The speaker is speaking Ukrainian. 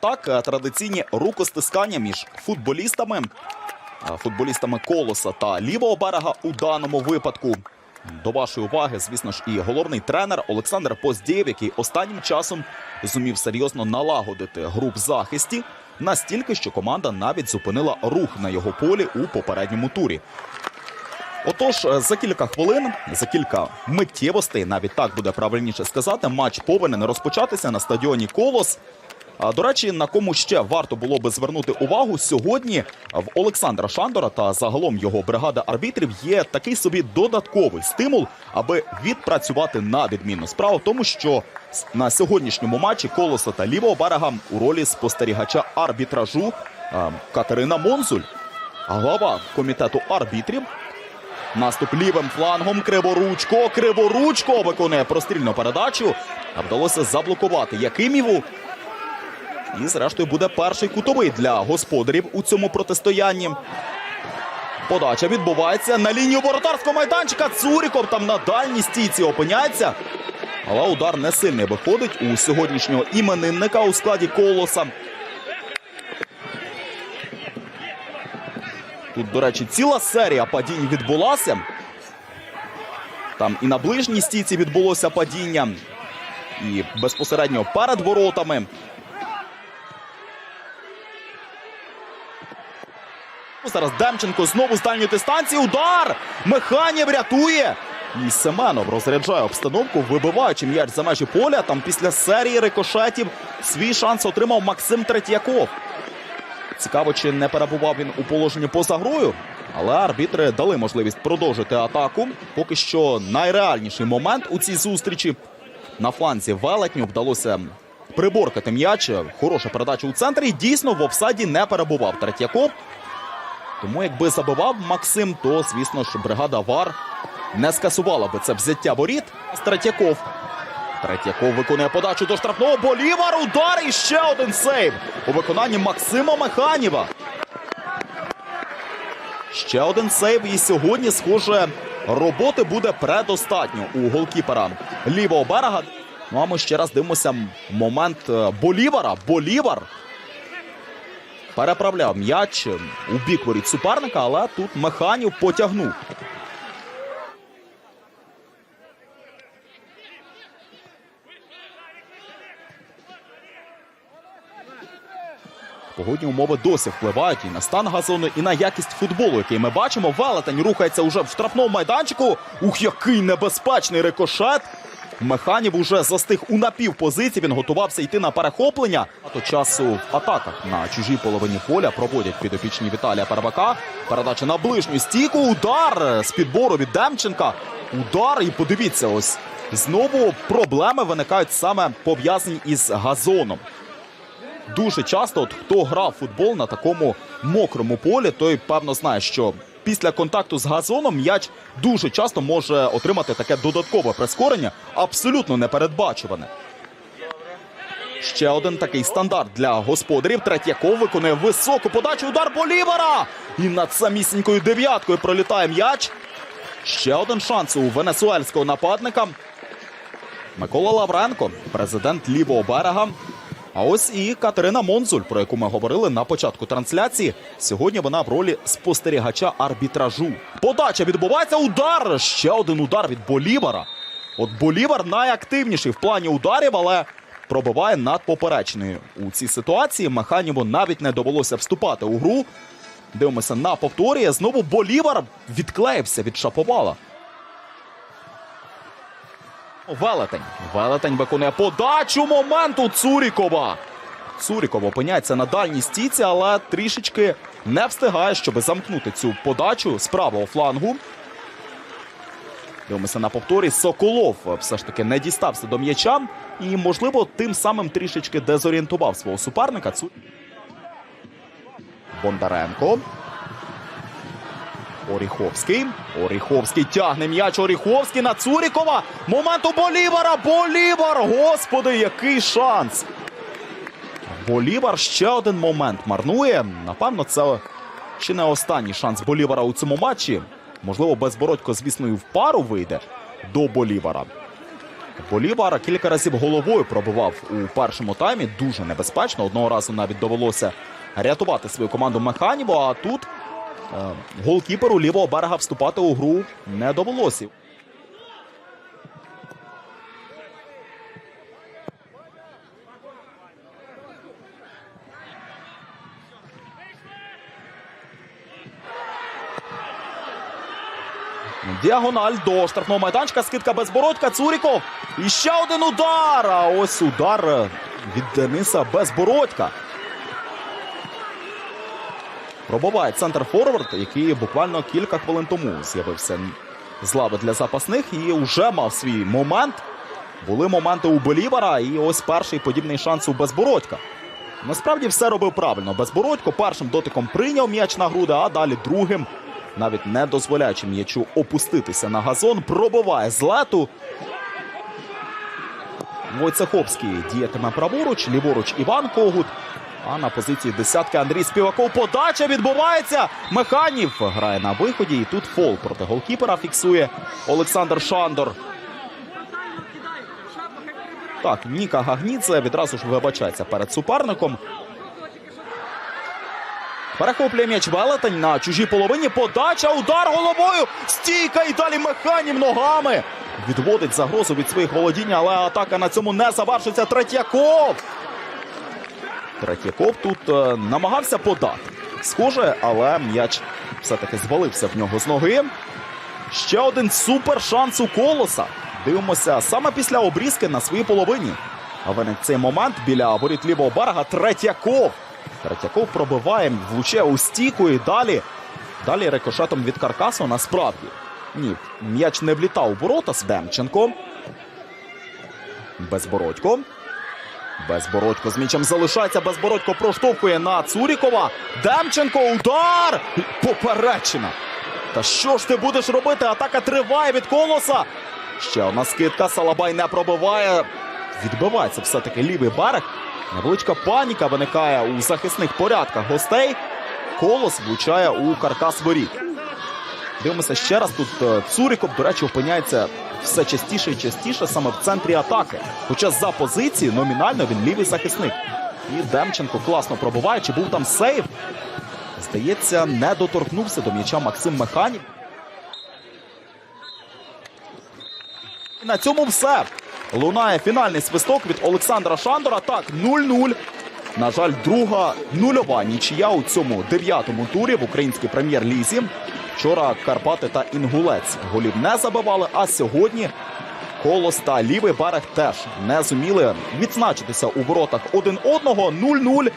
так е, традиційні рукостискання між футболістами, футболістами колоса та лівого берега у даному випадку. До вашої уваги, звісно ж, і головний тренер Олександр Поздєєв, який останнім часом зумів серйозно налагодити гру в захисті, настільки, що команда навіть зупинила рух на його полі у попередньому турі. Отож, е, за кілька хвилин, за кілька миттєвостей, навіть так буде правильніше сказати, матч повинен розпочатися на стадіоні Колос. До речі, на кому ще варто було би звернути увагу сьогодні в Олександра Шандора та загалом його бригади арбітрів є такий собі додатковий стимул, аби відпрацювати на відмінну. Справа в тому, що на сьогоднішньому матчі колоса та лівого берега у ролі спостерігача арбітражу Катерина Монзуль, глава комітету арбітрів Наступ лівим флангом. Криворучко. Криворучко виконує прострільну передачу. А вдалося заблокувати Якиміву. І, зрештою, буде перший кутовий для господарів у цьому протистоянні. Подача відбувається на лінію воротарського майданчика. Цуріков там на дальній стійці опиняється. Але удар не сильний виходить у сьогоднішнього іменинника у складі колоса. Тут, до речі, ціла серія падінь відбулася. Там і на ближній стійці відбулося падіння, і безпосередньо перед воротами. Зараз Демченко знову з дальньої дистанції. Удар! Механів рятує. І Семенов розряджає обстановку, вибиваючи м'яч за межі поля. Там після серії рикошетів свій шанс отримав Максим Третьяков. Цікаво, чи не перебував він у положенні поза грою. Але арбітри дали можливість продовжити атаку. Поки що найреальніший момент у цій зустрічі. На фланзі велетню вдалося приборкати м'яч. Хороша передача у центрі. Дійсно, в офсайді не перебував Третьяков. Тому якби забивав Максим, то, звісно ж, бригада ВАР не скасувала би це взяття воріт. Третьяков. Третьяков виконує подачу до штрафного. Болівар. Удар і ще один сейв у виконанні Максима Механіва. Ще один сейв. І сьогодні, схоже, роботи буде предостатньо у голкіпера лівого берега. Ну а ми ще раз дивимося момент е, Болівара. Болівар переправляв м'яч у бік воріт суперника, але тут Механів потягнув. Погодні умови досі впливають і на стан газону, і на якість футболу, який ми бачимо. Велетень рухається уже в штрафному майданчику. Ух, який небезпечний рикошет! Механів уже застиг у напівпозиції. Він готувався йти на перехоплення. А то часу в атаках на чужій половині поля проводять підопічні Віталія Первака. Передача на ближню стійку. Удар з підбору від Демченка. Удар. І подивіться, ось знову проблеми виникають саме пов'язані із газоном. Дуже часто, от хто грав футбол на такому мокрому полі, той певно знає, що після контакту з газоном м'яч дуже часто може отримати таке додаткове прискорення, абсолютно непередбачуване. Ще один такий стандарт для господарів. Третьяков виконує високу подачу. Удар Болівара! І над самісінькою дев'яткою пролітає м'яч. Ще один шанс у венесуельського нападника. Микола Лавренко, президент лівого берега. А ось і Катерина Монзуль, про яку ми говорили на початку трансляції. Сьогодні вона в ролі спостерігача арбітражу. Подача відбувається. Удар! Ще один удар від Болівара. От Болівар найактивніший в плані ударів, але пробиває над поперечною. У цій ситуації Механіву навіть не довелося вступати у гру. Дивимося на повторі. Знову Болівар відклеївся від Шаповала. Велетень. Велетень виконує подачу моменту Цурікова. Цуріков опиняється на дальній стійці, але трішечки не встигає, щоб замкнути цю подачу з правого флангу. Дивимося на повторі. Соколов все ж таки не дістався до м'яча і, можливо, тим самим трішечки дезорієнтував свого суперника. Бондаренко. Оріховський. Оріховський тягне м'яч. Оріховський на Цурікова. Момент у Болівара. Болівар! Господи, який шанс! Болівар ще один момент марнує. Напевно, це ще не останній шанс Болівара у цьому матчі. Можливо, безбородько, звісно, і в пару вийде до Болівара. Болівар кілька разів головою пробував у першому таймі. Дуже небезпечно. Одного разу навіть довелося рятувати свою команду Механіву. А тут голкіперу лівого берега вступати у гру не довелося. Діагональ до штрафного майданчика. Скидка безбородька. Цуріков. І ще один удар. А ось удар е, від Дениса Безбородька. Пробуває центр форвард, який буквально кілька хвилин тому з'явився з лави для запасних і вже мав свій момент. Були моменти у Болівара, і ось перший подібний шанс у Безбородька. Насправді все робив правильно. Безбородько першим дотиком прийняв м'яч на груди, а далі другим, навіть не дозволяючи м'ячу опуститися на газон, пробиває з лету. Войцеховський діятиме праворуч, ліворуч Іван Когут. А на позиції десятки Андрій Співаков. Подача відбувається. Механів грає на виході. І тут фол проти голкіпера фіксує Олександр Шандор. Так, Ніка Гагніце відразу ж вибачається перед суперником. Перехоплює м'яч Велетень на чужій половині. Подача, удар головою. Стійка і далі механів ногами. Відводить загрозу від своїх володінь, але атака на цьому не завершиться. Третьяков. Третьяков тут е, намагався подати. Схоже, але м'яч все-таки звалився в нього з ноги. Ще один супер шанс у колоса. Дивимося саме після обрізки на своїй половині. А виник цей момент біля воріт лівого берега Третьяков. Третьяков пробиває, влучає у стійку і далі. Далі рикошетом від каркасу насправді. Ні, м'яч не влітав у ворота з Демченко. Безбородько. Безбородько з м'ячем залишається. Безбородько проштовхує на Цурікова. Демченко. Удар! Поперечина. Та що ж ти будеш робити? Атака триває від колоса. Ще одна скидка. Салабай не пробиває. Відбивається все-таки лівий берег. Невеличка паніка виникає у захисних порядках гостей. Колос влучає у каркас воріт. Дивимося ще раз. Тут е, Цуріков, до речі, опиняється все частіше і частіше саме в центрі атаки. Хоча за позиції номінально він лівий захисник. І Демченко класно пробиває. Чи був там сейв? Здається, не доторкнувся до м'яча Максим Механів. І на цьому все. Лунає фінальний свисток від Олександра Шандора. Так, 0-0. На жаль, друга нульова нічия у цьому дев'ятому турі в українській прем'єр-лізі. Вчора Карпати та Інгулець голів не забивали, а сьогодні Колос та лівий берег теж не зуміли відзначитися у воротах один одного 0-0.